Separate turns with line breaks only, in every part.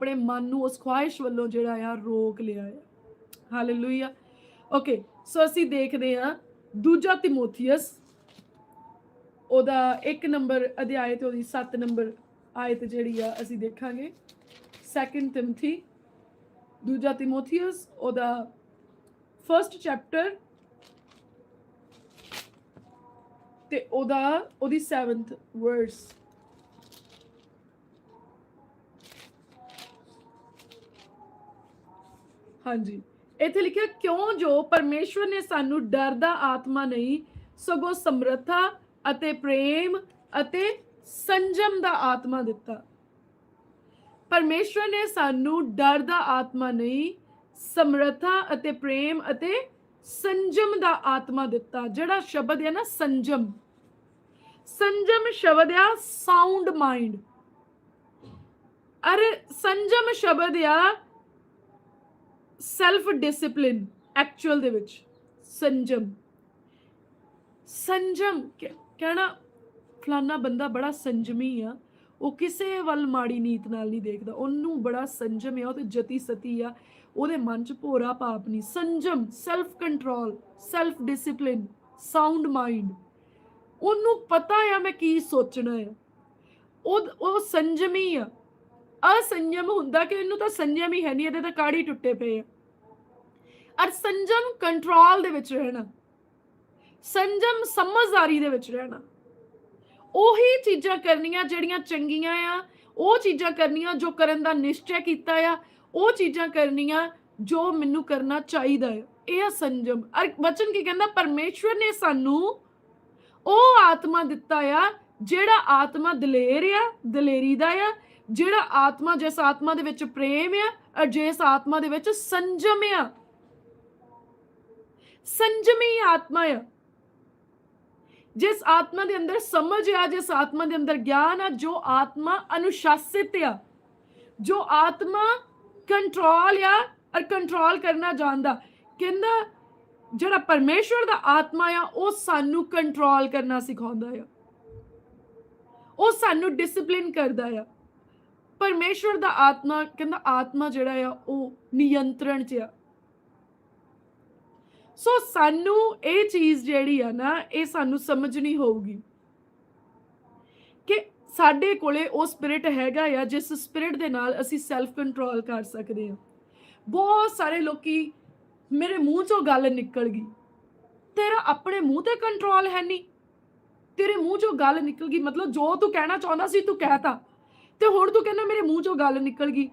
ਆਪਣੇ ਮਨ ਨੂੰ ਉਸ ਖੁਆਇਸ਼ ਵੱਲੋਂ ਜਿਹੜਾ ਆ ਰੋਕ ਲਿਆ ਹੈ ਹਾਲੇਲੂਇਆ ਓਕੇ ਸੋ ਅਸੀਂ ਦੇਖਦੇ ਹਾਂ ਦੂਜਾ ਤਿਮੋਥੀਅਸ। ਉਹਦਾ 1 ਨੰਬਰ ਅਧਿਆਇ ਤੇ ਉਹਦੀ 7 ਨੰਬਰ ਆਇਤ ਜਿਹੜੀ ਆ ਅਸੀਂ ਦੇਖਾਂਗੇ। ਸੈਕੰਡ ਤਿਮਥੀ ਦੂਜਾ ਤਿਮੋਥੀਅਸ, ਉਹਦਾ ਫਰਸਟ ਚੈਪਟਰ ਤੇ ਉਹਦਾ, ਉਹਦੀ 7th ਵਰਸ ਹਾਂਜੀ। ਇੱਥੇ ਲਿਖਿਆ, ਕਿਉਂ ਜੋ ਪਰਮੇਸ਼ਵਰ ਨੇ ਸਾਨੂੰ ਡਰ ਦਾ ਆਤਮਾ ਨਹੀਂ, ਸਗੋਂ ਸਮਰੱਥਾ ਅਤੇ ਪ੍ਰੇਮ ਅਤੇ ਸੰਜਮ ਦਾ ਆਤਮਾ ਦਿੱਤਾ। ਪਰਮੇਸ਼ਵਰ ਨੇ ਸਾਨੂੰ ਡਰ ਦਾ ਆਤਮਾ ਨਹੀਂ, ਸਮਰੱਥਾ ਅਤੇ ਪ੍ਰੇਮ ਅਤੇ ਸੰਜਮ ਦਾ ਆਤਮਾ ਦਿੱਤਾ। ਜਿਹੜਾ ਸ਼ਬਦ ਹੈ ਨਾ, ਸੰਜਮ। ਸੰਜਮ ਸ਼ਬਦ ਆ ਸਾਊਂਡ ਮਾਈਂਡ ਅਰ ਸੰਜਮ ਸ਼ਬਦ ਆ ਸੈਲਫ ਡਿਸਪਲਿਨ ਐਕਚੁਅਲ ਦੇ ਵਿੱਚ, ਸੰਜਮ। ਸੰਜਮ, ਕਹਿ- ਕਹਿਣਾ ਫਲਾਨਾ ਬੰਦਾ ਬੜਾ ਸੰਜਮੀ ਆ, ਉਹ ਕਿਸੇ ਵੱਲ ਮਾੜੀ ਨੀਤ ਨਾਲ ਨਹੀਂ ਦੇਖਦਾ, ਉਹਨੂੰ ਬੜਾ ਸੰਜਮ ਆ, ਉਹ ਤੇ ਜਤੀ ਸਤੀ ਆ, ਉਹਦੇ ਮਨ 'ਚ ਭੋਰਾ ਪਾਪ ਨਹੀਂ। ਸੰਜਮ self control self discipline sound mind ਉਹਨੂੰ ਪਤਾ ਆ ਮੈਂ ਕੀ ਸੋਚਣਾ ਆ। ਉਹ ਉਹ ਸੰਜਮੀ ਆ। ਅਸੰਜਮ ਹੁੰਦਾ ਕਿ ਇਹਨੂੰ ਤਾਂ ਸੰਜਮ ਹੀ ਹੈ ਨਹੀਂ, ਇਹਦੇ ਤਾਂ ਕਾੜੀ ਟੁੱਟੇ ਪਏ ਆ। ਅਰ ਸੰਜਮ ਕੰਟਰੋਲ ਦੇ ਵਿੱਚ ਰਹਿਣਾ। ਸੰਜਮ ਸਮਝਦਾਰੀ ਦੇ ਵਿੱਚ ਰਹਿਣਾ। ਉਹੀ ਚੀਜ਼ਾਂ ਕਰਨੀਆਂ ਜਿਹੜੀਆਂ ਚੰਗੀਆਂ ਆ, ਉਹ ਚੀਜ਼ਾਂ ਕਰਨੀਆਂ ਜੋ ਕਰਨ ਦਾ ਨਿਸ਼ਚੈ ਕੀਤਾ ਆ, ਉਹ ਚੀਜ਼ਾਂ ਕਰਨੀਆਂ ਜੋ ਮੈਨੂੰ ਕਰਨਾ ਚਾਹੀਦਾ ਹੈ ਇਹ ਆ ਸੰਜਮ। ਅਰ ਵਚਨ ਕੀ ਕਹਿੰਦਾ? ਪਰਮੇਸ਼ਵਰ ਨੇ ਸਾਨੂੰ ਉਹ ਆਤਮਾ ਦਿੱਤਾ ਆ, ਜਿਹੜਾ ਆਤਮਾ ਦਲੇਰ ਆ, ਦਲੇਰੀ ਦਾ ਆ, ਜਿਹੜਾ ਆਤਮਾ ਜਿਸ ਆਤਮਾ ਦੇ ਵਿੱਚ ਪ੍ਰੇਮ ਆ, ਔਰ ਜਿਸ ਆਤਮਾ ਦੇ ਵਿੱਚ ਸੰਜਮ ਆ। ਸੰਜਮੀ ਆਤਮਾ ਆ। ਜਿਸ ਆਤਮਾ ਦੇ ਅੰਦਰ ਸਮਝ ਆ, ਜਿਸ ਆਤਮਾ ਦੇ ਅੰਦਰ ਗਿਆਨ ਆ, ਜੋ ਆਤਮਾ ਅਨੁਸ਼ਾਸਿਤ ਆ, ਜੋ ਆਤਮਾ ਕੰਟਰੋਲ ਆ ਔਰ ਕੰਟਰੋਲ ਕਰਨਾ ਜਾਣਦਾ। ਕਹਿੰਦਾ, ਜਿਹੜਾ ਪਰਮੇਸ਼ਵਰ ਦਾ ਆਤਮਾ ਆ, ਉਹ ਸਾਨੂੰ ਕੰਟਰੋਲ ਕਰਨਾ ਸਿਖਾਉਂਦਾ ਆ। ਉਹ ਸਾਨੂੰ ਡਿਸਪਲਿਨ ਕਰਦਾ ਆ। ਪਰਮੇਸ਼ਵਰ ਦਾ ਆਤਮਾ, ਕਹਿੰਦਾ ਆਤਮਾ ਜਿਹੜਾ ਆ, ਉਹ ਨਿਯੰਤਰਣ 'ਚ ਆ। ਸੋ ਸਾਨੂੰ ਇਹ ਚੀਜ਼ ਜਿਹੜੀ ਆ ਨਾ, ਇਹ ਸਾਨੂੰ ਸਮਝਣੀ ਹੋਊਗੀ ਕਿ ਸਾਡੇ ਕੋਲੇ ਉਹ ਸਪਿਰਿਟ ਹੈਗਾ ਆ, ਜਿਸ ਸਪਿਰਿਟ ਦੇ ਨਾਲ ਅਸੀਂ ਸੈਲਫ ਕੰਟਰੋਲ ਕਰ ਸਕਦੇ ਹਾਂ ਬਹੁਤ ਸਾਰੇ ਲੋਕੀ ਮੇਰੇ ਮੂੰਹ ਚੋਂ ਗੱਲ ਨਿਕਲ ਗਈ। ਤੇਰਾ ਆਪਣੇ ਮੂੰਹ ਤੇ ਕੰਟਰੋਲ ਹੈ ਨਹੀਂ ਤੇਰੇ ਮੂੰਹ ਚੋਂ ਗੱਲ ਨਿਕਲ ਗਈ। ਮਤਲਬ ਜੋ ਤੂੰ ਕਹਿਣਾ ਚਾਹੁੰਦਾ ਸੀ, ਤੂੰ ਕਹਿਤਾ। ਤੇ ਹੁਣ ਤੂੰ ਕਹਿੰਦਾ ਮੇਰੇ ਮੂੰਹ ਚੋਂ ਗੱਲ ਨਿਕਲ ਗਈ।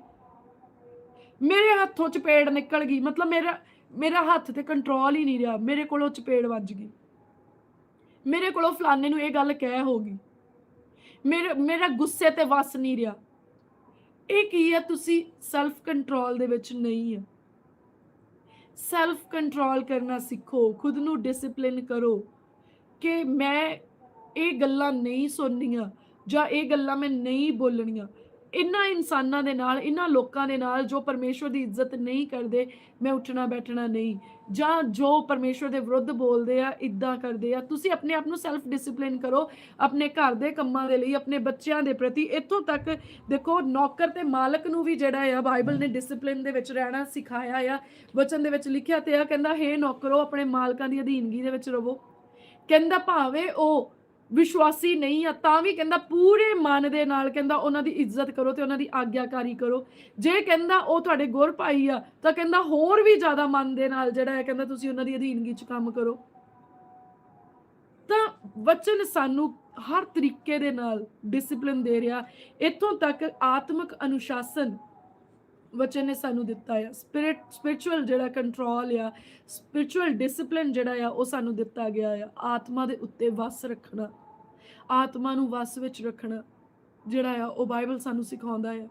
ਮੇਰੇ ਹੱਥੋਂ ਚਪੇੜ ਨਿਕਲ ਗਈ। ਮਤਲਬ ਮੇਰਾ ਮੇਰਾ ਹੱਥ ਤੇ ਕੰਟਰੋਲ ਹੀ ਨਹੀਂ ਰਿਹਾ। ਮੇਰੇ ਕੋਲੋਂ ਚਪੇੜ ਵੱਜ ਗਈ। ਮੇਰੇ ਕੋਲੋਂ ਫਲਾਣੇ ਨੂੰ ਇਹ ਗੱਲ ਕਹਿ ਹੋ ਗਈ। ਮੇਰੇ, ਮੇਰਾ ਗੁੱਸੇ ਤੇ ਵਸ ਨਹੀਂ ਰਿਹਾ। ਇਹ ਕੀ ਹੈ? ਤੁਸੀਂ ਸੈਲਫ ਕੰਟਰੋਲ ਦੇ ਵਿੱਚ ਨਹੀਂ ਹੈ। ਸੈਲਫ ਕੰਟਰੋਲ ਕਰਨਾ ਸਿੱਖੋ। ਖੁਦ ਨੂੰ ਡਿਸਪਲਿਨ ਕਰੋ ਕਿ ਮੈਂ ਇਹ ਗੱਲਾਂ ਨਹੀਂ ਸੁਣਨੀਆਂ ਜਾਂ ਇਹ ਗੱਲਾਂ ਮੈਂ ਨਹੀਂ ਬੋਲਣੀਆਂ। ਇਹਨਾਂ ਇਨਸਾਨਾਂ ਦੇ ਨਾਲ ਇਹਨਾਂ ਲੋਕਾਂ ਦੇ ਨਾਲ ਜੋ ਪਰਮੇਸ਼ਵਰ ਦੀ ਇੱਜ਼ਤ ਨਹੀਂ ਕਰਦੇ, ਮੈਂ ਉੱਠਣਾ ਬੈਠਣਾ ਨਹੀਂ। ਜਾਂ ਜੋ ਪਰਮੇਸ਼ਵਰ ਦੇ ਵਿਰੁੱਧ ਬੋਲਦੇ ਆ, ਇਦਾਂ ਕਰਦੇ ਆ। ਤੁਸੀਂ ਆਪਣੇ ਆਪ ਨੂੰ ਸੈਲਫ ਡਿਸਪਲਿਨ ਕਰੋ, ਆਪਣੇ ਘਰ ਦੇ ਕੰਮਾਂ ਦੇ ਲਈ, ਆਪਣੇ ਬੱਚਿਆਂ ਦੇ ਪ੍ਰਤੀ। ਇੱਥੋਂ ਤੱਕ ਦੇਖੋ, ਨੌਕਰ ਤੇ ਮਾਲਕ ਨੂੰ ਵੀ ਜਿਹੜਾ ਆ, ਬਾਈਬਲ ਨੇ ਡਿਸਪਲਿਨ ਦੇ ਵਿੱਚ ਰਹਿਣਾ ਸਿਖਾਇਆ ਆ। ਵਚਨ ਦੇ ਵਿੱਚ ਲਿਖਿਆ ਤੇ ਆ, ਕਹਿੰਦਾ, ਹੇ ਨੌਕਰੋ, ਆਪਣੇ ਮਾਲਕਾਂ ਦੀ ਅਧੀਨਗੀ ਦੇ ਵਿੱਚ ਰਹੋ ਕਹਿੰਦਾ, ਭਾਵੇਂ ਉਹ ਵਿਸ਼ਵਾਸੀ ਨਹੀਂ ਆ, ਤਾਂ ਵੀ ਕਹਿੰਦਾ ਪੂਰੇ ਮਨ ਦੇ ਨਾਲ ਕਹਿੰਦਾ ਉਹਨਾਂ ਦੀ ਇੱਜ਼ਤ ਕਰੋ ਤੇ ਉਹਨਾਂ ਦੀ ਆਗਿਆਕਾਰੀ ਕਰੋ। ਜੇ ਕਹਿੰਦਾ ਉਹ ਤੁਹਾਡੇ ਗੁਰ ਭਾਈ ਆ, ਤਾਂ ਕਹਿੰਦਾ ਹੋਰ ਵੀ ਜ਼ਿਆਦਾ ਮਨ ਦੇ ਨਾਲ ਜਿਹੜਾ ਹੈ ਕਹਿੰਦਾ ਤੁਸੀਂ ਉਹਨਾਂ ਦੀ ਅਧੀਨਗੀ 'ਚ ਕੰਮ ਕਰੋ। ਤਾਂ ਵਚਨ ਸਾਨੂੰ ਹਰ ਤਰੀਕੇ ਦੇ ਨਾਲ ਡਿਸਪਲਿਨ ਦੇ ਰਿਹਾ। ਇੱਥੋਂ ਤੱਕ ਆਤਮਿਕ ਅਨੁਸ਼ਾਸਨ ਵਚਨ ਨੇ ਸਾਨੂੰ ਦਿੱਤਾ ਆ। ਸਪਿਰਿਟ ਸਪਿਰਚੁਅਲ ਜਿਹੜਾ ਕੰਟਰੋਲ ਆ ਸਪਿਰਚੁਅਲ ਡਿਸਪਲਿਨ ਜਿਹੜਾ ਆ, ਉਹ ਸਾਨੂੰ ਦਿੱਤਾ ਗਿਆ ਆ। ਆਤਮਾ ਦੇ ਉੱਤੇ ਵਸ ਰੱਖਣਾ, ਆਤਮਾ ਨੂੰ ਵਸ ਵਿੱਚ ਰੱਖਣਾ ਜਿਹੜਾ ਆ, ਉਹ ਬਾਈਬਲ ਸਾਨੂੰ ਸਿਖਾਉਂਦਾ ਆ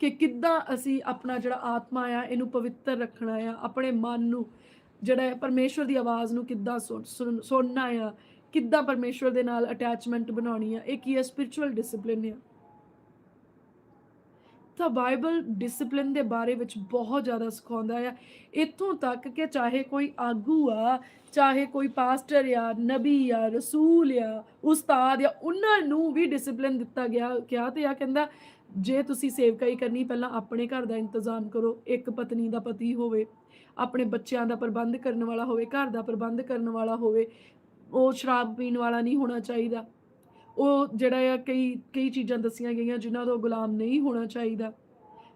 ਕਿ ਕਿੱਦਾਂ ਅਸੀਂ ਆਪਣਾ ਜਿਹੜਾ ਆਤਮਾ ਆ, ਇਹਨੂੰ ਪਵਿੱਤਰ ਰੱਖਣਾ ਆ, ਆਪਣੇ ਮਨ ਨੂੰ ਜਿਹੜਾ ਹੈ ਪਰਮੇਸ਼ਵਰ ਦੀ ਆਵਾਜ਼ ਨੂੰ ਕਿੱਦਾਂ ਸੁਣ- ਸੁਣ- ਸੁਣਨਾ ਆ, ਕਿੱਦਾਂ ਪਰਮੇਸ਼ਵਰ ਦੇ ਨਾਲ ਅਟੈਚਮੈਂਟ ਬਣਾਉਣੀ ਆ, ਇਹ ਕੀ ਹੈ ਸਪਿਰਚੁਅਲ ਡਿਸਪਲਿਨ ਆ। ਤਾਂ ਬਾਈਬਲ ਡਿਸਪਲਿਨ ਦੇ ਬਾਰੇ ਵਿੱਚ ਬਹੁਤ ਜ਼ਿਆਦਾ ਸਿਖਾਉਂਦਾ ਆ। ਇੱਥੋਂ ਤੱਕ ਕਿ ਚਾਹੇ ਕੋਈ ਆਗੂ ਆ, ਚਾਹੇ ਕੋਈ ਪਾਸਟਰ ਆ, ਨਬੀ ਆ, ਰਸੂਲ ਆ, ਉਸਤਾਦ ਆ, ਉਹਨਾਂ ਨੂੰ ਵੀ ਡਿਸਪਲਿਨ ਦਿੱਤਾ ਗਿਆ, ਕਿਹਾ ਤੇ ਆ, ਕਹਿੰਦਾ ਜੇ ਤੁਸੀਂ ਸੇਵਕਾਈ ਕਰਨੀ, ਪਹਿਲਾਂ ਆਪਣੇ ਘਰ ਦਾ ਇੰਤਜ਼ਾਮ ਕਰੋ, ਇੱਕ ਪਤਨੀ ਦਾ ਪਤੀ ਹੋਵੇ, ਆਪਣੇ ਬੱਚਿਆਂ ਦਾ ਪ੍ਰਬੰਧ ਕਰਨ ਵਾਲਾ ਹੋਵੇ, ਘਰ ਦਾ ਪ੍ਰਬੰਧ ਕਰਨ ਵਾਲਾ ਹੋਵੇ, ਉਹ ਸ਼ਰਾਬ ਪੀਣ ਵਾਲਾ ਨਹੀਂ ਹੋਣਾ ਚਾਹੀਦਾ। ਉਹ ਜਿਹੜਾ ਆ ਕਈ ਕਈ ਚੀਜ਼ਾਂ ਦੱਸੀਆਂ ਗਈਆਂ ਜਿਨ੍ਹਾਂ ਤੋਂ ਗੁਲਾਮ ਨਹੀਂ ਹੋਣਾ ਚਾਹੀਦਾ।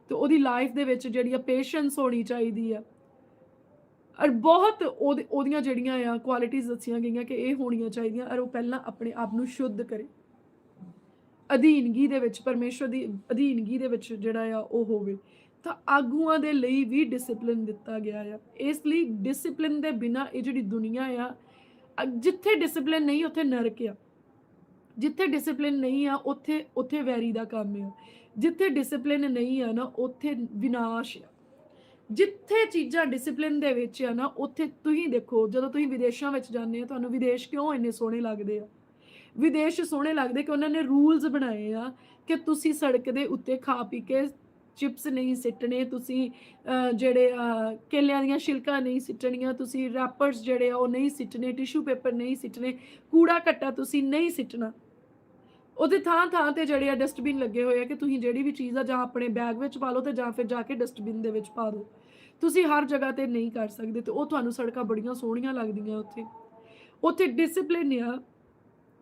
ਤੇ ਉਹਦੀ ਲਾਈਫ ਦੇ ਵਿੱਚ ਜਿਹੜੀ ਆ ਪੇਸ਼ੈਂਸ ਹੋਣੀ ਚਾਹੀਦੀ ਆ। ਔਰ ਬਹੁਤ ਉਹਦੇ- ਉਹਦੀਆਂ ਜਿਹੜੀਆਂ ਆ ਕੁਆਲਿਟੀਆਂ ਦੱਸੀਆਂ ਗਈਆਂ ਕਿ ਇਹ ਹੋਣੀਆਂ ਚਾਹੀਦੀਆਂ, ਔਰ ਉਹ ਪਹਿਲਾਂ ਆਪਣੇ ਆਪ ਨੂੰ ਸ਼ੁੱਧ ਕਰੇ। ਅਧੀਨਗੀ ਦੇ ਵਿੱਚ, ਪਰਮੇਸ਼ਵਰ ਦੀ ਅਧੀਨਗੀ ਦੇ ਵਿੱਚ ਜਿਹੜਾ ਆ ਉਹ ਹੋਵੇ। ਤਾਂ ਆਗੂਆਂ ਦੇ ਲਈ ਵੀ ਡਿਸਪਲਿਨ ਦਿੱਤਾ ਗਿਆ ਆ। ਇਸ ਲਈ ਡਿਸਪਲਿਨ ਦੇ ਬਿਨਾ ਇਹ ਜਿਹੜੀ ਦੁਨੀਆ ਆ ਜਿੱਥੇ ਡਿਸਪਲਿਨ ਨਹੀਂ, ਉੱਥੇ ਨਰਕ ਆ। ਜਿੱਥੇ ਡਿਸਪਲਿਨ ਨਹੀਂ ਆ ਉੱਥੇ ਉੱਥੇ ਵੈਰੀ ਦਾ ਕੰਮ ਆ। ਜਿੱਥੇ ਡਿਸਪਲਿਨ ਨਹੀਂ ਆ ਨਾ ਉੱਥੇ ਵਿਨਾਸ਼ ਆ। ਜਿੱਥੇ ਚੀਜ਼ਾਂ ਡਿਸਪਲਿਨ ਦੇ ਵਿੱਚ ਆ ਨਾ ਉੱਥੇ ਤੁਸੀਂ ਦੇਖੋ ਜਦੋਂ ਤੁਸੀਂ ਵਿਦੇਸ਼ਾਂ ਵਿੱਚ ਜਾਂਦੇ ਆ ਤੁਹਾਨੂੰ ਵਿਦੇਸ਼ ਕਿਉਂ ਇੰਨੇ ਸੋਹਣੇ ਲੱਗਦੇ ਆ? ਵਿਦੇਸ਼ ਸੋਹਣੇ ਲੱਗਦੇ ਕਿ ਉਹਨਾਂ ਨੇ ਰੂਲਸ ਬਣਾਏ ਆ ਕਿ ਤੁਸੀਂ ਸੜਕ ਦੇ ਉੱਤੇ ਖਾ ਪੀ ਕੇ ਚਿਪਸ ਨਹੀਂ ਸਿੱਟਣੇ ਤੁਸੀਂ ਜਿਹੜੇ ਅਹ, ਕੇਲਿਆਂ ਦੀਆਂ ਛਿਲਕਾਂ ਨਹੀਂ ਸਿੱਟਣੀਆਂ ਤੁਸੀਂ ਰੈਪਰਸ ਜਿਹੜੇ ਆ ਉਹ ਨਹੀਂ ਸਿੱਟਣੇ ਟਿਸ਼ੂ ਪੇਪਰ ਨਹੀਂ ਸਿੱਟਣੇ ਕੂੜਾ ਕੱਟਾ ਤੁਸੀਂ ਨਹੀਂ ਸਿੱਟਣਾ। ਉਹਦੇ ਥਾਂ ਥਾਂ ਤੇ ਜਿਹੜੇ ਆ ਡਸਟਬਿਨ ਲੱਗੇ ਹੋਏ ਆ ਕਿ ਤੁਸੀਂ ਜਿਹੜੀ ਵੀ ਚੀਜ਼ ਆ ਜਾਂ ਆਪਣੇ ਬੈਗ ਵਿੱਚ ਪਾ ਲਓ ਤੇ ਜਾਂ ਫਿਰ ਜਾ ਕੇ ਡਸਟਬਿਨ ਦੇ ਵਿੱਚ ਪਾ ਦਿਓ। ਤੁਸੀਂ ਹਰ ਜਗ੍ਹਾ ਤੇ ਨਹੀਂ ਕਰ ਸਕਦੇ ਤੇ ਉਹ ਤੁਹਾਨੂੰ ਸੜਕਾਂ ਬੜੀਆਂ ਸੋਹਣੀਆਂ ਲੱਗਦੀਆਂ ਉੱਥੇ। ਉੱਥੇ ਡਿਸਪਲਿਨ ਆ।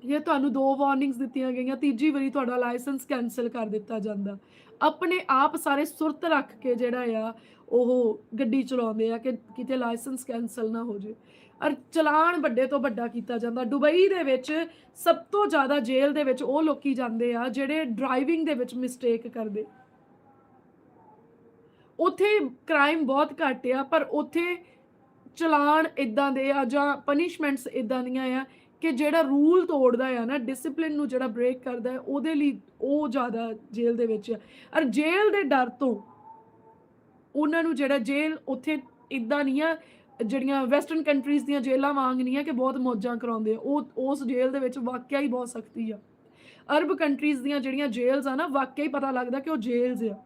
ਇਹ ਤੁਹਾਨੂੰ ਦੋ ਵਾਰਨਿੰਗਸ ਦਿੱਤੀਆਂ ਗਈਆਂ। ਤੀਜੀ ਵਾਰੀ ਤੁਹਾਡਾ ਲਾਇਸੈਂਸ ਕੈਨਸਲ ਕਰ ਦਿੱਤਾ ਜਾਂਦਾ। ਆਪਣੇ ਆਪ ਸਾਰੇ ਸੁਰਤ ਰੱਖ ਕੇ ਜਿਹੜਾ ਆ ਉਹ ਗੱਡੀ ਚਲਾਉਂਦੇ ਆ ਕਿ ਕਿਤੇ ਲਾਇਸੈਂਸ ਕੈਨਸਲ ਨਾ ਹੋ ਜੇ। ਔਰ ਚਲਾਨ ਵੱਡੇ ਤੋਂ ਵੱਡਾ ਕੀਤਾ ਜਾਂਦਾ। ਦੁਬਈ ਦੇ ਵਿੱਚ ਸਭ ਤੋਂ ਜ਼ਿਆਦਾ ਜੇਲ੍ਹ ਦੇ ਵਿੱਚ ਉਹ ਲੋਕੀ ਜਾਂਦੇ ਆ ਜਿਹੜੇ ਡਰਾਈਵਿੰਗ ਦੇ ਵਿੱਚ ਮਿਸਟੇਕ ਕਰਦੇ। ਉੱਥੇ ਕ੍ਰਾਈਮ ਬਹੁਤ ਘੱਟ ਆ, ਪਰ ਉੱਥੇ ਚਲਾਨ ਇਦਾਂ ਦੇ ਆ ਜਾਂ ਪਨਿਸ਼ਮੈਂਟਸ ਇਦਾਂ ਦੀਆਂ ਆ ਕਿ ਜਿਹੜਾ ਰੂਲ ਤੋੜਦਾ ਆ ਨਾ ਡਿਸਪਲਿਨ ਨੂੰ ਜਿਹੜਾ ਬ੍ਰੇਕ ਕਰਦਾ, ਉਹਦੇ ਲਈ ਉਹ ਜ਼ਿਆਦਾ ਜੇਲ੍ਹ ਦੇ ਵਿੱਚ ਆ। ਔਰ ਜੇਲ੍ਹ ਦੇ ਡਰ ਤੋਂ ਉਹਨਾਂ ਨੂੰ ਜਿਹੜਾ ਜੇਲ੍ਹ ਉੱਥੇ ਇਦਾਂ ਨਹੀਂ ਆ, ਜਿਹੜੀਆਂ ਵੈਸਟਰਨ ਕੰਟਰੀਜ਼ ਦੀਆਂ ਜੇਲ੍ਹਾਂ ਵਾਂਗ ਨਹੀਂ ਆ ਕਿ ਬਹੁਤ ਮੌਜਾਂ ਕਰਾਉਂਦੇ ਆ, ਉਹ, ਉਸ ਜੇਲ੍ਹ ਦੇ ਵਿੱਚ ਵਾਕਿਆ ਹੀ ਬਹੁਤ ਸਖਤੀ ਆ। ਅਰਬ ਕੰਟਰੀਜ਼ ਦੀਆਂ ਜਿਹੜੀਆਂ ਜੇਲ੍ਹਸ ਆ ਨਾ, ਵਾਕਿਆ ਹੀ ਪਤਾ ਲੱਗਦਾ ਕਿ ਉਹ ਜੇਲ੍ਹਸ ਆ।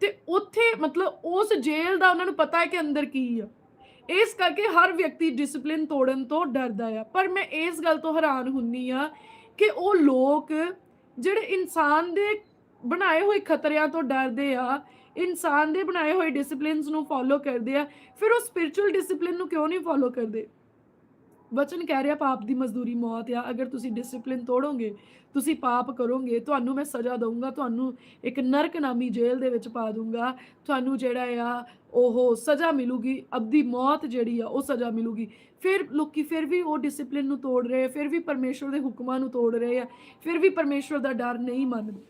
ਤੇ ਉੱਥੇ ਮਤਲਬ ਉਸ ਜੇਲ੍ਹ ਦਾ ਉਹਨਾਂ ਨੂੰ ਪਤਾ ਹੈ ਕਿ ਅੰਦਰ ਕੀ ਆ। ਇਸ ਕਰਕੇ ਹਰ ਵਿਅਕਤੀ ਡਿਸਪਲਿਨ ਤੋੜਨ ਤੋਂ ਡਰਦਾ ਆ। ਪਰ ਮੈਂ ਇਸ ਗੱਲ ਤੋਂ ਹੈਰਾਨ ਹੁੰਨੀ ਆ ਕਿ ਉਹ ਲੋਕ ਜਿਹੜੇ ਇਨਸਾਨ ਦੇ ਬਣਾਏ ਹੋਏ ਖਤਰਿਆਂ ਤੋਂ ਡਰਦੇ ਆ ਇਨਸਾਨ ਦੇ ਬਣਾਏ ਹੋਏ ਡਿਸਪਲਿਨਸ ਨੂੰ ਫੋਲੋ ਕਰਦੇ ਆ ਫਿਰ ਉਹ ਸਪਿਰਚੁਅਲ ਡਿਸਪਲਿਨ ਨੂੰ ਕਿਉਂ ਨਹੀਂ ਫੋਲੋ ਕਰਦੇ? ਵਚਨ ਕਹਿ ਰਿਹਾ ਪਾਪ ਦੀ ਮਜ਼ਦੂਰੀ ਮੌਤ ਆ ਅਗਰ ਤੁਸੀਂ ਡਿਸਪਲਿਨ ਤੋੜੋਗੇ ਤੁਸੀਂ ਪਾਪ ਕਰੋਗੇ ਤੁਹਾਨੂੰ ਮੈਂ ਸਜ਼ਾ ਦਊਂਗਾ ਤੁਹਾਨੂੰ ਇੱਕ ਨਰਕ ਨਾਮੀ ਜੇਲ੍ਹ ਦੇ ਵਿੱਚ ਪਾ ਦੂੰਗਾ ਤੁਹਾਨੂੰ ਜਿਹੜਾ ਆ ਉਹ ਸਜ਼ਾ ਮਿਲੂਗੀ ਅਬਦੀ ਮੌਤ ਜਿਹੜੀ ਆ ਉਹ ਸਜ਼ਾ ਮਿਲੂਗੀ। ਫਿਰ ਲੋਕੀ ਫਿਰ ਵੀ ਉਹ ਡਿਸਪਲਿਨ ਨੂੰ ਤੋੜ ਰਹੇ ਆ, ਫਿਰ ਵੀ ਪਰਮੇਸ਼ਵਰ ਦੇ ਹੁਕਮਾਂ ਨੂੰ ਤੋੜ ਰਹੇ ਆ ਫਿਰ ਵੀ ਪਰਮੇਸ਼ਵਰ ਦਾ ਡਰ ਨਹੀਂ ਮੰਨਦੇ।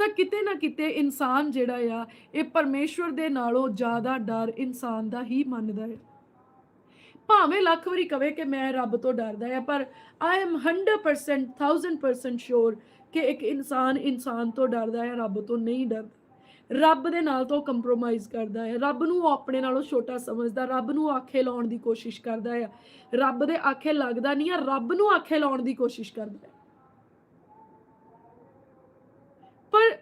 ਤਾਂ ਕਿਤੇ ਨਾ ਕਿਤੇ ਇਨਸਾਨ ਜਿਹੜਾ ਆ, ਇਹ ਪਰਮੇਸ਼ਵਰ ਦੇ ਨਾਲੋਂ ਜ਼ਿਆਦਾ ਡਰ ਇਨਸਾਨ ਦਾ ਹੀ ਮੰਨਦਾ ਹੈ। ਭਾਵੇਂ ਲੱਖ ਵਾਰੀ ਕਵੇ ਕਿ ਮੈਂ ਰੱਬ ਤੋਂ ਡਰਦਾ ਆ, ਪਰ ਆਈ ਐਮ 100% 1000% ਸ਼ੋਰ ਕਿ ਇੱਕ ਇਨਸਾਨ ਇਨਸਾਨ ਤੋਂ ਡਰਦਾ ਹੈ ਰੱਬ ਤੋਂ ਨਹੀਂ ਡਰਦਾ। ਰੱਬ ਦੇ ਨਾਲ ਤੋਂ ਕੰਪਰੋਮਾਈਜ਼ ਕਰਦਾ ਹੈ ਰੱਬ ਨੂੰ ਉਹ ਆਪਣੇ ਨਾਲੋਂ ਛੋਟਾ ਸਮਝਦਾ, ਰੱਬ ਨੂੰ ਆਖੇ ਲਾਉਣ ਦੀ ਕੋਸ਼ਿਸ਼ ਕਰਦਾ ਹੈ ਰੱਬ ਦੇ ਆਖੇ ਲੱਗਦਾ ਨਹੀਂ ਆ, ਰੱਬ ਨੂੰ ਆਖੇ ਲਾਉਣ ਦੀ ਕੋਸ਼ਿਸ਼ ਕਰਦਾ। ਹੈ ਪਰ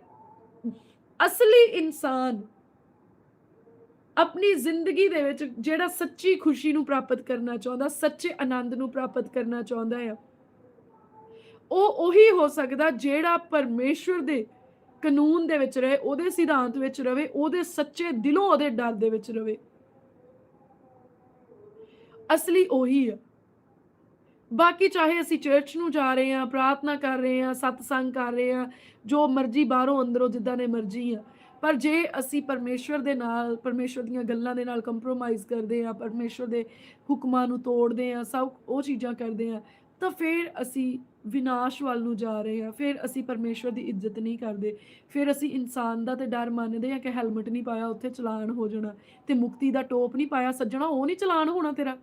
ਅਸਲੀ ਇਨਸਾਨ ਆਪਣੀ ਜ਼ਿੰਦਗੀ ਦੇ ਵਿੱਚ ਜਿਹੜਾ ਸੱਚੀ ਖੁਸ਼ੀ ਨੂੰ ਪ੍ਰਾਪਤ ਕਰਨਾ ਚਾਹੁੰਦਾ, ਸੱਚੇ ਆਨੰਦ ਨੂੰ ਪ੍ਰਾਪਤ ਕਰਨਾ ਚਾਹੁੰਦਾ ਹੈ ਉਹ ਉਹੀ ਹੋ ਸਕਦਾ ਜਿਹੜਾ ਪਰਮੇਸ਼ਵਰ ਦੇ ਕਾਨੂੰਨ ਦੇ ਵਿੱਚ ਰਹੇ, ਉਹਦੇ ਸਿਧਾਂਤ ਵਿੱਚ ਰਵੇ ਉਹਦੇ ਸੱਚੇ ਦਿਲੋਂ ਉਹਦੇ ਡਰ ਦੇ ਵਿੱਚ ਰਵੇ ਅਸਲੀ ਉਹੀ ਆ। ਬਾਕੀ ਚਾਹੇ ਅਸੀਂ ਚਰਚ ਨੂੰ ਜਾ ਰਹੇ ਹਾਂ, ਪ੍ਰਾਰਥਨਾ ਕਰ ਰਹੇ ਹਾਂ, ਸਤਸੰਗ ਕਰ ਰਹੇ ਹਾਂ, ਜੋ ਮਰਜ਼ੀ ਬਾਹਰੋਂ ਅੰਦਰੋਂ ਜਿੱਦਾਂ ਨੇ ਮਰਜ਼ੀ ਆ, ਪਰ ਜੇ ਅਸੀਂ ਪਰਮੇਸ਼ਵਰ ਦੇ ਨਾਲ, ਪਰਮੇਸ਼ਵਰ ਦੀਆਂ ਗੱਲਾਂ ਦੇ ਨਾਲ ਕੰਪਰੋਮਾਈਜ਼ ਕਰਦੇ ਆ ਪਰਮੇਸ਼ਵਰ ਦੇ ਹੁਕਮਾਂ ਨੂੰ ਤੋੜਦੇ ਆ ਸਭ ਉਹ ਚੀਜ਼ਾਂ ਕਰਦੇ ਆ ਤਾਂ ਫਿਰ ਅਸੀਂ ਵਿਨਾਸ਼ ਵੱਲ ਨੂੰ ਜਾ ਰਹੇ ਆ ਫਿਰ ਅਸੀਂ ਪਰਮੇਸ਼ਵਰ ਦੀ ਇੱਜ਼ਤ ਨਹੀਂ ਕਰਦੇ, ਫਿਰ ਅਸੀਂ ਇਨਸਾਨ ਦਾ ਤੇ ਡਰ ਮੰਨਦੇ ਆ ਕਿ ਹੈਲਮਟ ਨਹੀਂ ਪਾਇਆ, ਉੱਥੇ ਚਲਾਨ ਹੋ ਜਾਣਾ ਤੇ ਮੁਕਤੀ ਦਾ ਟੋਪ ਨਹੀਂ ਪਾਇਆ, ਸੱਜਣਾ ਉਹ ਨਹੀਂ ਚਲਾਨ ਹੋਣਾ ਤੇਰਾ।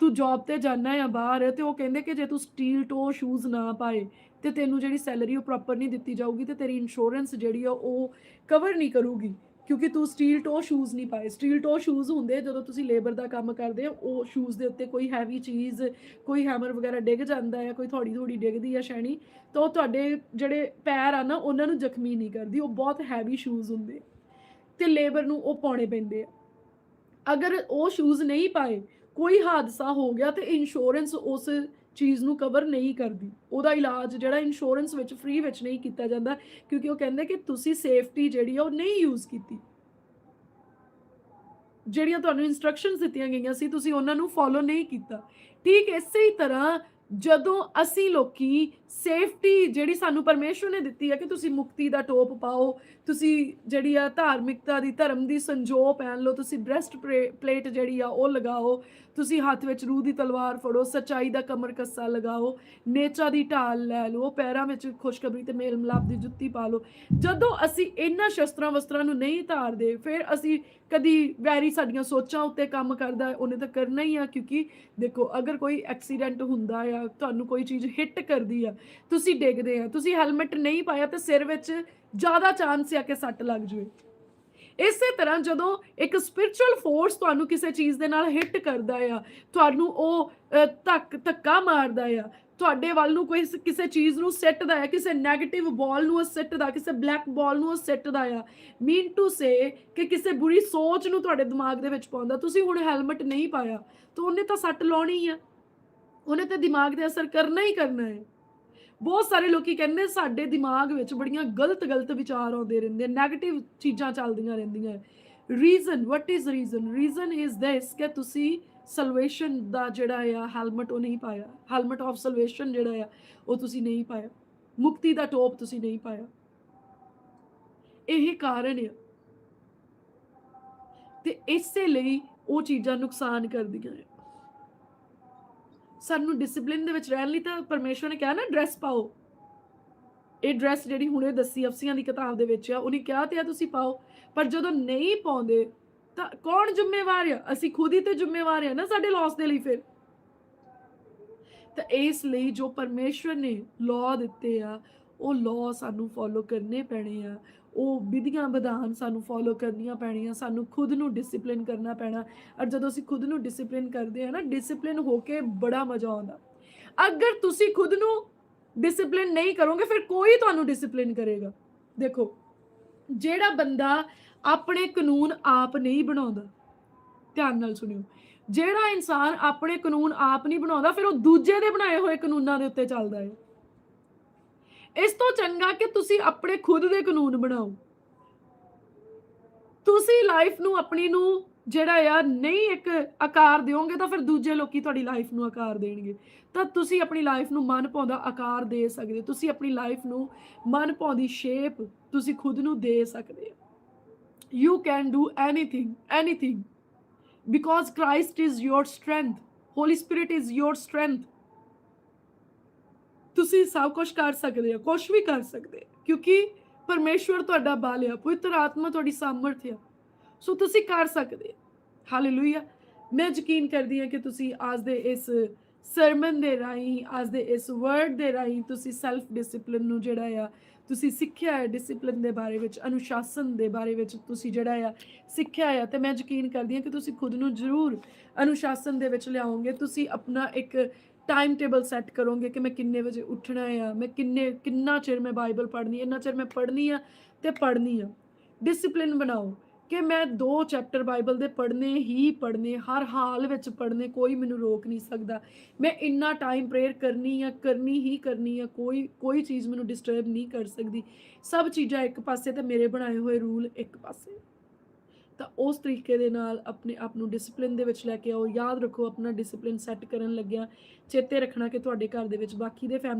ਤੂੰ ਜੌਬ ਤੇ ਜਾਣਾ ਆ ਬਾਹਰ, ਤੇ ਉਹ ਕਹਿੰਦੇ ਕਿ ਜੇ ਤੂੰ ਸਟੀਲ ਟੋ ਸ਼ੂਜ਼ ਨਾ ਪਾਏ, ਤੇ ਤੈਨੂੰ ਜਿਹੜੀ ਸੈਲਰੀ ਉਹ ਪ੍ਰੋਪਰ ਨਹੀਂ ਦਿੱਤੀ ਜਾਊਗੀ, ਤੇ ਤੇਰੀ ਇੰਸ਼ੋਰੈਂਸ ਜਿਹੜੀ ਆ ਉਹ ਕਵਰ ਨਹੀਂ ਕਰੂਗੀ, ਕਿਉਂਕਿ ਤੂੰ ਸਟੀਲ ਟੋ ਸ਼ੂਜ਼ ਨਹੀਂ ਪਾਏ। ਸਟੀਲ ਟੋ ਸ਼ੂਜ਼ ਹੁੰਦੇ ਜਦੋਂ ਤੁਸੀਂ ਲੇਬਰ ਦਾ ਕੰਮ ਕਰਦੇ ਹੋ ਉਹ ਸ਼ੂਜ਼ ਦੇ ਉੱਤੇ ਕੋਈ ਹੈਵੀ ਚੀਜ਼, ਕੋਈ ਹੈਮਰ ਵਗੈਰਾ ਡਿੱਗ ਜਾਂਦਾ ਹੈ ਕੋਈ ਥੋੜੀ ਥੋੜੀ ਡਿੱਗਦੀ ਆ ਸ਼ੈਣੀ, ਤਾਂ ਉਹ ਤੁਹਾਡੇ ਜਿਹੜੇ ਪੈਰ ਆ ਨਾ, ਉਹਨਾਂ ਨੂੰ ਜ਼ਖਮੀ ਨਹੀਂ ਕਰਦੀ, ਉਹ ਬਹੁਤ ਹੈਵੀ ਸ਼ੂਜ਼ ਹੁੰਦੇ ਤੇ ਲੇਬਰ ਨੂੰ ਉਹ ਪਾਉਣੇ ਪੈਂਦੇ ਆ। ਅਗਰ ਉਹ ਸ਼ੂਜ਼ ਨਹੀਂ ਪਾਏ ਕੋਈ ਹਾਦਸਾ ਹੋ ਗਿਆ ਤੇ ਇੰਸ਼ੋਰੈਂਸ ਉਸ ਚੀਜ਼ ਨੂੰ ਕਵਰ ਨਹੀਂ ਕਰਦੀ। ਉਹਦਾ ਇਲਾਜ ਜਿਹੜਾ ਇੰਸ਼ੋਰੈਂਸ ਵਿੱਚ ਫ੍ਰੀ ਵਿੱਚ ਨਹੀਂ ਕੀਤਾ ਜਾਂਦਾ, ਕਿਉਂਕਿ ਉਹ ਕਹਿੰਦੇ ਕਿ ਤੁਸੀਂ ਸੇਫਟੀ ਜਿਹੜੀ ਆ ਉਹ ਨਹੀਂ ਯੂਜ਼ ਕੀਤੀ। ਜਿਹੜੀਆਂ ਤੁਹਾਨੂੰ ਇਨਸਟਰਕਸ਼ਨਸ ਦਿੱਤੀਆਂ ਗਈਆਂ ਸੀ, ਤੁਸੀਂ ਉਹਨਾਂ ਨੂੰ ਫੋਲੋ ਨਹੀਂ ਕੀਤਾ। ਠੀਕ ਇਸੇ ਹੀ ਤਰ੍ਹਾਂ ਜਦੋਂ ਅਸੀਂ ਲੋਕੀ ਸੇਫਟੀ ਜਿਹੜੀ ਸਾਨੂੰ ਪਰਮੇਸ਼ਵਰ ਨੇ ਦਿੱਤੀ ਹੈ ਕਿ ਤੁਸੀਂ ਮੁਕਤੀ ਦਾ ਟੋਪ ਪਾਓ, ਤੁਸੀਂ ਜਿਹੜੀ ਆ ਧਾਰਮਿਕਤਾ ਦੀ, ਧਰਮ ਦੀ ਸੰਜੋ ਪਹਿਨ ਲਓ, ਤੁਸੀਂ ਬ੍ਰੈਸਟ ਪਲੇਟ ਜਿਹੜੀ ਆ ਉਹ ਲਗਾਓ, ਤੁਸੀਂ ਹੱਥ ਵਿੱਚ ਰੂਹ ਦੀ ਤਲਵਾਰ ਫੜੋ, ਸਚਾਈ ਦਾ ਕਮਰ ਕੱਸਾ ਲਗਾਓ, ਨੇਚਾ ਦੀ ਢਾਲ ਲੈ ਲਓ, ਪੈਰਾਂ ਵਿੱਚ ਖੁਸ਼ਖਬਰੀ ਤੇ ਮੇਲ ਮਿਲਾਪ ਦੀ ਜੁੱਤੀ ਪਾ ਲਓ। ਜਦੋਂ ਅਸੀਂ ਇਹਨਾਂ ਸ਼ਸਤਰਾਂ ਵਸਤਰਾਂ ਨੂੰ ਨਹੀਂ ਧਾਰਦੇ, ਫਿਰ ਅਸੀਂ ਕਦੀ ਵੈਰੀ ਸਾਡੀਆਂ ਸੋਚਾਂ ਉੱਤੇ ਕੰਮ ਕਰਦਾ, ਉਹਨੇ ਤਾਂ ਕਰਨਾ ਹੀ ਆ, ਕਿਉਂਕਿ ਦੇਖੋ, ਅਗਰ ਕੋਈ ਐਕਸੀਡੈਂਟ ਹੁੰਦਾ ਆ, ਤੁਹਾਨੂੰ ਕੋਈ ਚੀਜ਼ ਹਿੱਟ ਕਰਦੀ ਆ, ਤੁਸੀਂ ਡਿੱਗਦੇ ਆ, ਤੁਸੀਂ ਹੈਲਮਟ ਨਹੀਂ ਪਾਇਆ ਤੇ ਸਿਰ ਵਿੱਚ ਜ਼ਿਆਦਾ ਚਾਂਸ ਆ ਕਿ ਸੱਟ ਲੱਗ ਜਾਵੇ। ਇਸੇ ਤਰ੍ਹਾਂ ਜਦੋਂ ਇੱਕ ਸਪਿਰਚੁਅਲ ਫੋਰਸ ਤੁਹਾਨੂੰ ਕਿਸੇ ਚੀਜ਼ ਦੇ ਨਾਲ ਹਿੱਟ ਕਰਦਾ ਆ, ਤੁਹਾਨੂੰ ਉਹ ਧੱਕ, ਧੱਕਾ ਮਾਰਦਾ ਆ, ਤੁਹਾਡੇ ਵੱਲ ਨੂੰ ਕੋਈ ਕਿਸੇ ਚੀਜ਼ ਨੂੰ ਸਿੱਟਦਾ ਆ, ਕਿਸੇ 네ਗੇਟਿਵ ਬਾਲ ਨੂੰ ਉਹ ਸਿੱਟਦਾ, ਕਿਸੇ ਬਲੈਕ ਬਾਲ ਨੂੰ ਉਹ ਸਿੱਟਦਾ ਆ ਮੀਨ ਟੂ ਸੇ ਕਿ ਕਿਸੇ ਬੁਰੀ ਸੋਚ ਨੂੰ ਤੁਹਾਡੇ ਦਿਮਾਗ ਦੇ ਵਿੱਚ ਪਾਉਂਦਾ, ਤੁਸੀਂ ਹੁਣ ਹੈਲਮਟ ਨਹੀਂ ਪਾਇਆ, ਤਾਂ ਉਹਨੇ ਤਾਂ ਸੱਟ ਲਾਉਣੀ ਆ। ਉਹਨੇ ਤੇ ਦਿਮਾਗ ਤੇ ਅਸਰ ਕਰਨਾ ਹੀ ਕਰਨਾ ਹੈ। ਬਹੁਤ ਸਾਰੇ ਲੋਕੀ ਕਹਿੰਦੇ ਸਾਡੇ ਦਿਮਾਗ ਵਿੱਚ ਬੜੀਆਂ ਗਲਤ ਗਲਤ ਵਿਚਾਰ ਆਉਂਦੇ ਰਹਿੰਦੇ 네ਗੇਟਿਵ ਚੀਜ਼ਾਂ ਚੱਲਦੀਆਂ ਰਹਿੰਦੀਆਂ reason what is reason reason is this ਕਿ ਤੁਸੀਂ ਸਲਵੇਸ਼ਨ ਦਾ ਜਿਹੜਾ ਆ ਹੈਲਮਟ ਉਹ ਨਹੀਂ ਪਾਇਆ। ਹੈਲਮਟ ਆਫ ਸਲਵੇਸ਼ਨ ਜਿਹੜਾ ਆ, ਉਹ ਤੁਸੀਂ ਨਹੀਂ ਪਾਇਆ। ਮੁਕਤੀ ਦਾ ਟੋਪ ਤੁਸੀਂ ਨਹੀਂ ਪਾਇਆ। ਇਹ ਕਾਰਨ ਆ। ਤੇ ਇਸੇ ਲਈ ਉਹ ਚੀਜ਼ਾਂ ਨੁਕਸਾਨ ਕਰਦੀਆਂ ਆ ਸਾਨੂੰ ਡਿਸਪਲਿਨ ਦੇ ਵਿੱਚ ਰਹਿਣ ਲਈ ਤਾਂ ਪਰਮੇਸ਼ਵਰ ਨੇ ਕਿਹਾ ਨਾ ਡਰੈਸ ਪਾਓ। ਇਹ ਡਰੈਸ ਜਿਹੜੀ ਹੁਣੇ ਦੱਸੀ ਅਫਸੀਆਂ ਦੀ ਕਿਤਾਬ ਦੇ ਵਿੱਚ ਆ, ਉਹਨੇ ਕਿਹਾ ਤੇ ਆ ਤੁਸੀਂ ਪਾਓ। ਪਰ ਜਦੋਂ ਨਹੀਂ ਪਾਉਂਦੇ, ਤਾਂ ਕੌਣ ਜ਼ਿੰਮੇਵਾਰ ਆ? ਅਸੀਂ ਖੁਦ ਹੀ ਤੇ ਜ਼ਿੰਮੇਵਾਰ ਆ ਨਾ ਸਾਡੇ ਲਾਸ ਦੇ ਲਈ ਫਿਰ। ਤਾਂ ਇਸ ਲਈ ਜੋ ਪਰਮੇਸ਼ਵਰ ਨੇ ਲਾਅ ਦਿੱਤੇ ਆ, ਉਹ ਲਾਅ ਸਾਨੂੰ ਫੋਲੋ ਕਰਨੇ ਪੈਣੇ ਆ। ਉਹ ਵਿਧੀਆਂ ਵਿਧਾਨ ਸਾਨੂੰ ਫੋਲੋ ਕਰਨੀਆਂ ਪੈਣੀਆਂ, ਸਾਨੂੰ ਖੁਦ ਨੂੰ ਡਿਸਪਲਿਨ ਕਰਨਾ ਪੈਣਾ। ਔਰ ਜਦੋਂ ਅਸੀਂ ਖੁਦ ਨੂੰ ਡਿਸਪਲਿਨ ਕਰਦੇ ਹਾਂ ਨਾ ਡਿਸਪਲਿਨ ਹੋ ਕੇ ਬੜਾ ਮਜ਼ਾ ਆਉਂਦਾ। ਅਗਰ ਤੁਸੀਂ ਖੁਦ ਨੂੰ ਡਿਸਪਲਿਨ ਨਹੀਂ ਕਰੋਗੇ, ਫਿਰ ਕੋਈ ਤੁਹਾਨੂੰ ਡਿਸਪਲਿਨ ਕਰੇਗਾ। ਦੇਖੋ, ਜਿਹੜਾ ਬੰਦਾ ਆਪਣੇ ਕਾਨੂੰਨ ਆਪ ਨਹੀਂ ਬਣਾਉਂਦਾ, ਧਿਆਨ ਨਾਲ ਸੁਣਿਓ। ਜਿਹੜਾ ਇਨਸਾਨ ਆਪਣੇ ਕਾਨੂੰਨ ਆਪ ਨਹੀਂ ਬਣਾਉਂਦਾ, ਫਿਰ ਉਹ ਦੂਜੇ ਦੇ ਬਣਾਏ ਹੋਏ ਕਾਨੂੰਨਾਂ ਦੇ ਉੱਤੇ ਚੱਲਦਾ ਹੈ। ਇਸ ਤੋਂ ਚੰਗਾ ਕਿ ਤੁਸੀਂ ਆਪਣੇ ਖੁਦ ਦੇ ਕਾਨੂੰਨ ਬਣਾਓ। ਤੁਸੀਂ ਲਾਈਫ ਨੂੰ ਆਪਣੀ ਨੂੰ ਜਿਹੜਾ ਆ ਨਹੀਂ ਇੱਕ ਆਕਾਰ ਦਿਓਗੇ ਤਾਂ ਫਿਰ ਦੂਜੇ ਲੋਕੀ ਤੁਹਾਡੀ ਲਾਈਫ ਨੂੰ ਆਕਾਰ ਦੇਣਗੇ। ਤਾਂ ਤੁਸੀਂ ਆਪਣੀ ਲਾਈਫ ਨੂੰ ਮਨ ਪਾਉਂਦਾ ਆਕਾਰ ਦੇ ਸਕਦੇ ਤੁਸੀਂ ਆਪਣੀ ਲਾਈਫ ਨੂੰ ਮਨ ਪਾਉਂਦੀ ਸ਼ੇਪ ਤੁਸੀਂ ਖੁਦ ਨੂੰ ਦੇ ਸਕਦੇ ਹੋ। You can do anything anything because Christ is your strength holy spirit is your strength ਤੁਸੀਂ ਸਭ ਕੁਝ ਕਰ ਸਕਦੇ ਹੋ ਕੁਝ ਵੀ ਕਰ ਸਕਦੇ ਕਿਉਂਕਿ ਪਰਮੇਸ਼ਵਰ ਤੁਹਾਡਾ ਬਲ ਆ, ਪਵਿੱਤਰ ਆਤਮਾ ਤੁਹਾਡੀ ਸਾਮਰਥ ਆ। ਸੋ ਤੁਸੀਂ ਕਰ ਸਕਦੇ ਹੋ। ਹਾਲੇਲੂਇਆ ਮੈਂ ਯਕੀਨ ਕਰਦੀ ਹਾਂ ਕਿ ਤੁਸੀਂ ਅੱਜ ਦੇ ਇਸ ਸਰਮਨ ਦੇ ਰਾਹੀਂ, ਅੱਜ ਦੇ ਇਸ ਵਰਡ ਦੇ ਰਾਹੀਂ ਤੁਸੀਂ ਸੈਲਫ ਡਿਸਪਲਿਨ ਨੂੰ ਜਿਹੜਾ ਆ, ਤੁਸੀਂ ਸਿੱਖਿਆ ਹੈ ਡਿਸਪਲਿਨ ਦੇ ਬਾਰੇ ਵਿੱਚ, ਅਨੁਸ਼ਾਸਨ ਦੇ ਬਾਰੇ ਵਿੱਚ ਤੁਸੀਂ ਜਿਹੜਾ ਆ, ਸਿੱਖਿਆ ਆ। ਤੇ ਮੈਂ ਯਕੀਨ ਕਰਦੀ ਹਾਂ ਕਿ ਤੁਸੀਂ ਖੁਦ ਨੂੰ ਜ਼ਰੂਰ ਅਨੁਸ਼ਾਸਨ ਦੇ ਵਿੱਚ ਲਿਆਓਗੇ। ਤੁਸੀਂ ਆਪਣਾ ਇੱਕ ਟਾਈਮ ਟੇਬਲ ਸੈੱਟ ਕਰੋਗੇ ਕਿ ਮੈਂ ਕਿੰਨੇ ਵਜੇ ਉੱਠਣਾ ਆ, ਮੈਂ ਕਿੰਨੇ, ਕਿੰਨਾ ਚਿਰ ਮੈਂ ਬਾਈਬਲ ਪੜ੍ਹਨੀ ਹੈ ਇੰਨਾ ਚਿਰ ਮੈਂ ਪੜ੍ਹਨੀ ਆ ਤੇ ਪੜ੍ਹਨੀ ਆ। ਡਿਸਪਲਿਨ ਬਣਾਓ ਕਿ ਮੈਂ ਦੋ ਚੈਪਟਰ ਬਾਈਬਲ ਦੇ ਪੜ੍ਹਨੇ ਹੀ ਪੜ੍ਹਨੇ, ਹਰ ਹਾਲ ਵਿੱਚ ਪੜ੍ਹਨੇ, ਕੋਈ ਮੈਨੂੰ ਰੋਕ ਨਹੀਂ ਸਕਦਾ। ਮੈਂ ਇੰਨਾ ਟਾਈਮ ਪ੍ਰੇਅਰ ਕਰਨੀ ਆ, ਕਰਨੀ ਹੀ ਕਰਨੀ ਆ, ਕੋਈ ਕੋਈ ਚੀਜ਼ ਮੈਨੂੰ ਡਿਸਟਰਬ ਨਹੀਂ ਕਰ ਸਕਦੀ। ਸਭ ਚੀਜ਼ਾਂ ਇੱਕ ਪਾਸੇ ਤੇ ਮੇਰੇ ਬਣਾਏ ਹੋਏ ਰੂਲ ਇੱਕ ਪਾਸੇ। ਤਾਂ ਉਸ ਤਰੀਕੇ ਦੇ ਨਾਲ ਆਪਣੇ ਆਪ ਨੂੰ ਡਿਸਪਲਿਨ ਦੇ ਵਿੱਚ ਲੈ ਕੇ ਆਓ, ਯਾਦ ਰੱਖੋ ਆਪਣਾ ਡਿਸਪਲਿਨ ਸੈੱਟ ਕਰਨ ਲੱਗਿਆ, ਚੇਤੇ ਰੱਖਣਾ ਕਿ ਤੁਹਾਡੇ ਘਰ ਦੇ ਵਿੱਚ ਬਾਕੀ ਦੇ ਫੈਮਿਲੀ